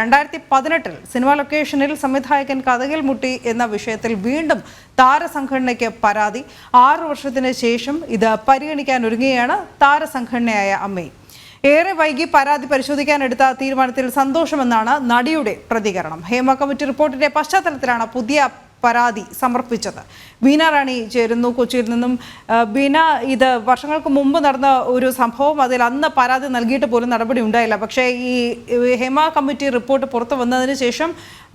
രണ്ടായിരത്തി പതിനെട്ടിൽ സിനിമാ ലൊക്കേഷനിൽ സംവിധായകൻ കഥകിൽ മുട്ടി എന്ന വിഷയത്തിൽ വീണ്ടും താരസംഘടനയ്ക്ക് പരാതി. ആറു വർഷത്തിന് ശേഷം ഇത് പരിഗണിക്കാൻ ഒരുങ്ങുകയാണ് താരസംഘടനയായ അമ്മേ. ഏറെ വൈകി പരാതി പരിശോധിക്കാൻ എടുത്ത തീരുമാനത്തിൽ സന്തോഷമെന്നാണ് നടിയുടെ പ്രതികരണം. ഹേമ കമ്മിറ്റി റിപ്പോർട്ടിന്റെ പശ്ചാത്തലത്തിലാണ് പുതിയ പരാതി സമർപ്പിച്ചത്. ബീന റാണി ചേരുന്നു കൊച്ചിയിൽ നിന്നും. ബീന ഇത് വർഷങ്ങൾക്ക് മുമ്പ് നടന്ന ഒരു സംഭവം അതിൽ അന്ന് പരാതി നൽകിയിട്ട് പോലും നടപടി ഉണ്ടായില്ല. പക്ഷേ ഈ ഹേമ കമ്മിറ്റി റിപ്പോർട്ട് പുറത്തു വന്നതിന് ശേഷം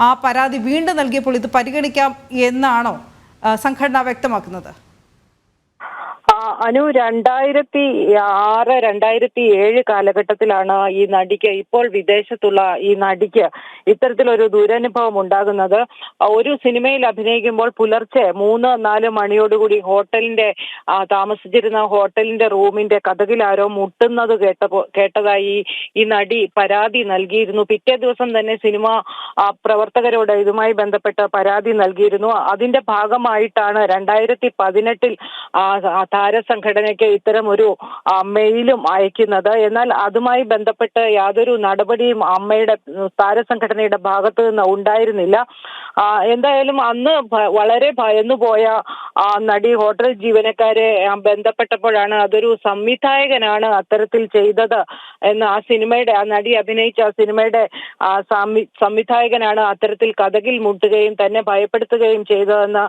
ആ പരാതി വീണ്ടും നൽകിയപ്പോൾ ഇത് പരിഗണിക്കാം എന്നാണോ സംഘടന വ്യക്തമാക്കുന്നത്? അനു രണ്ടായിരത്തി ആറ് രണ്ടായിരത്തി ഏഴ് കാലഘട്ടത്തിലാണ് ഈ നടിക്ക് ഇപ്പോൾ വിദേശത്തുള്ള ഈ നടിക്ക് ഇത്തരത്തിലൊരു ദുരനുഭവം ഉണ്ടാകുന്നത്. ഒരു സിനിമയിൽ അഭിനയിക്കുമ്പോൾ പുലർച്ചെ മൂന്ന് നാല് മണിയോടുകൂടി ഹോട്ടലിന്റെ താമസിച്ചിരുന്ന ഹോട്ടലിന്റെ റൂമിന്റെ കഥകിലാരോ മുട്ടുന്നത് കേട്ടപ്പോ കേട്ടതായി ഈ നടി പരാതി നൽകിയിരുന്നു. പിറ്റേ ദിവസം തന്നെ സിനിമ പ്രവർത്തകരോട് ഇതുമായി ബന്ധപ്പെട്ട് പരാതി നൽകിയിരുന്നു. അതിന്റെ ഭാഗമായിട്ടാണ് രണ്ടായിരത്തി പതിനെട്ടിൽ താരസംഘടനയ്ക്ക് ഇത്തരം ഒരു മെയിലും അയക്കുന്നത്. എന്നാൽ അതുമായി ബന്ധപ്പെട്ട് യാതൊരു നടപടിയും അമ്മയുടെ താരസംഘടനയുടെ ഭാഗത്തു നിന്ന് ഉണ്ടായിരുന്നില്ല. എന്തായാലും അന്ന് വളരെ ഭയന്നുപോയ നടി ഹോട്ടൽ ജീവനക്കാരെ ബന്ധപ്പെട്ടപ്പോഴാണ് അതൊരു സംവിധായകനാണ് അത്തരത്തിൽ ചെയ്തത് എന്ന് ആ സിനിമയുടെ ആ നടി അഭിനയിച്ച ആ സിനിമയുടെ സംവിധായകനാണ് അത്തരത്തിൽ കഥകിൽ മുട്ടുകയും തന്നെ ഭയപ്പെടുത്തുകയും ചെയ്തതെന്ന്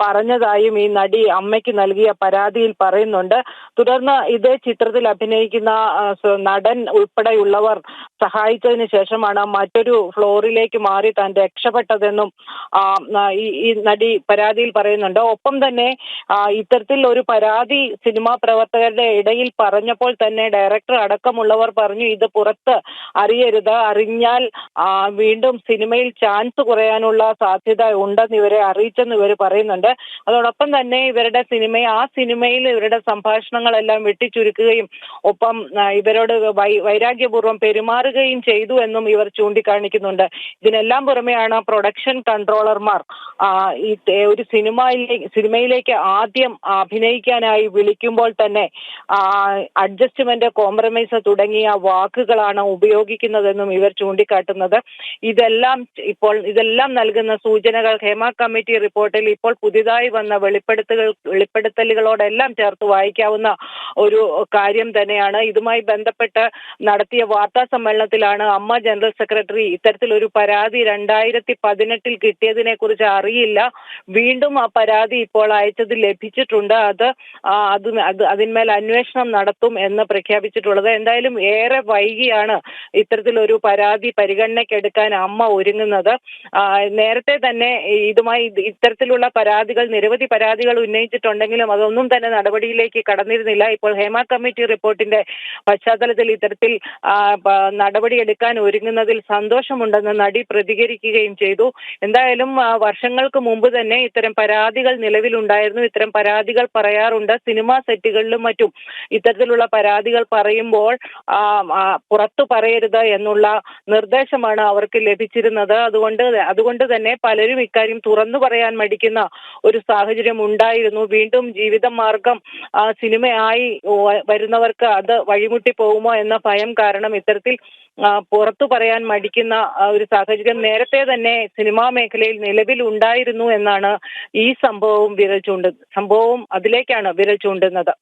പറഞ്ഞതായും ഈ നടി അമ്മയ്ക്ക് നൽകിയ പരാതിയിൽ പറയുന്നുണ്ട്. തുടർന്ന് ഇതേ ചിത്രത്തിൽ അഭിനയിക്കുന്ന നടൻ ഉൾപ്പെടെയുള്ളവർ സഹായിച്ചതിന് ശേഷമാണ് മറ്റൊരു ഫ്ലോറിലേക്ക് മാറി താൻ രക്ഷപ്പെട്ടതെന്നും ഈ നടി പരാതിയിൽ പറയുന്നുണ്ട്. ഒപ്പം തന്നെ ഇത്തരത്തിൽ ഒരു പരാതി സിനിമാ പ്രവർത്തകരുടെ ഇടയിൽ പറഞ്ഞപ്പോൾ തന്നെ ഡയറക്ടർ അടക്കമുള്ളവർ പറഞ്ഞു ഇത് പുറത്ത് അറിയരുത്. അറിഞ്ഞാൽ വീണ്ടും സിനിമയിൽ ചാൻസ് കുറയാനുള്ള സാധ്യത ഉണ്ടെന്ന് ഇവരെ അറിയിച്ചെന്ന് ഇവർ പറയുന്നുണ്ട്. അതോടൊപ്പം തന്നെ ഇവരുടെ സിനിമയെ ആ സിനിമയിൽ ഇവരുടെ സംഭാഷണങ്ങളെല്ലാം വെട്ടിച്ചുരുക്കുകയും ഒപ്പം ഇവരോട് വൈ- വൈരാഗ്യപൂർവം പെരുമാറുകയും ചെയ്തു എന്നും ഇവർ ചൂണ്ടിക്കാണിക്കുന്നുണ്ട്. ഇതിനെല്ലാം പുറമെയാണ് പ്രൊഡക്ഷൻ കൺട്രോളർമാർ ഈ ഒരു സിനിമയിലേക്ക് സിനിമയിലേക്ക് ആദ്യം അഭിനയിക്കാനായി വിളിക്കുമ്പോൾ തന്നെ അഡ്ജസ്റ്റ്മെന്റ് കോംപ്രമൈസ് തുടങ്ങിയ വാക്കുകളാണ് ഉപയോഗിക്കുന്നതെന്നും ഇവർ ചൂണ്ടിക്കാട്ടുന്നത്. ഇതെല്ലാം ഇപ്പോൾ ഇതെല്ലാം നൽകുന്ന സൂചനകൾ ഹേമ കമ്മിറ്റി റിപ്പോർട്ടിൽ ഇപ്പോൾ പുതിയതായി വന്ന വെളിപ്പെടുത്തുകൾ വെളിപ്പെടുത്തലുകളോടെല്ലാം ചേർത്ത് വായിക്കാവുന്ന ഒരു കാര്യം തന്നെയാണ്. ഇതുമായി ബന്ധപ്പെട്ട് നടത്തിയ വാർത്താ സമ്മേളനത്തിലാണ് അമ്മ ജനറൽ സെക്രട്ടറി ഇത്തരത്തിലൊരു പരാതി രണ്ടായിരത്തി പതിനെട്ടിൽ കിട്ടിയതിനെ കുറിച്ച് അറിയില്ല. വീണ്ടും ആ പരാതി ഇപ്പോൾ അയച്ചത് ലഭിച്ചിട്ടുണ്ട്. അത് അത് അത് അതിന്മേൽ അന്വേഷണം നടത്തും എന്ന് പ്രഖ്യാപിച്ചിട്ടുള്ളത്. എന്തായാലും ഏറെ വൈകിയാണ് ഇത്തരത്തിലൊരു പരാതി പരിഗണനയ്ക്കെടുക്കാൻ അമ്മ ഒരുങ്ങുന്നത്. നേരത്തെ തന്നെ ഇതുമായി ഇത്തരത്തിലുള്ള പരാതികൾ നിരവധി പരാതികൾ ഉന്നയിച്ചിട്ടുണ്ടെങ്കിലും അതൊന്നും തന്നെ നടപടിയിലേക്ക് കടന്നിരുന്നില്ല. ഇപ്പോൾ ഹേമ കമ്മിറ്റി റിപ്പോർട്ടിന്റെ പശ്ചാത്തലത്തിൽ ഇത്തരത്തിൽ നടപടിയെടുക്കാൻ ഒരുങ്ങുന്നതിൽ സന്തോഷമുണ്ടെന്ന് നടി പ്രതികരിക്കുകയും ചെയ്തു. എന്തായാലും വർഷങ്ങൾക്ക് മുമ്പ് തന്നെ ഇത്തരം പരാതികൾ നിലവിലുണ്ടായിരുന്നു. ഇത്തരം പരാതികൾ പറയാറുണ്ട്. സിനിമാ സെറ്റുകളിലും മറ്റും ഇത്തരത്തിലുള്ള പരാതികൾ പറയുമ്പോൾ പുറത്തു പറയരുത് എന്നുള്ള നിർദ്ദേശമാണ് അവർക്ക് ലഭിച്ചിരുന്നത്. അതുകൊണ്ട് അതുകൊണ്ട് തന്നെ പലരും ഇക്കാര്യം തുറന്നു പറയാൻ മടിക്കുന്ന ഒരു സാഹചര്യം ഉണ്ടായിരുന്നു. വീണ്ടും ജീവിത മാർഗം ആ, സിനിമയായി വരുന്നവർക്ക് അത് വഴിമുട്ടി പോകുമോ എന്ന ഭയം കാരണം ഇത്തരത്തിൽ പുറത്തു പറയാൻ മടിക്കുന്ന ഒരു സാഹചര്യം നേരത്തെ തന്നെ സിനിമാ മേഖലയിൽ നിലവിൽ ഉണ്ടായിരുന്നു എന്നാണ് ഈ സംഭവവും വിരൽ ചൂണ്ടുന്നത് സംഭവവും അതിലേക്കാണ് വിരൽ ചൂണ്ടുന്നത്.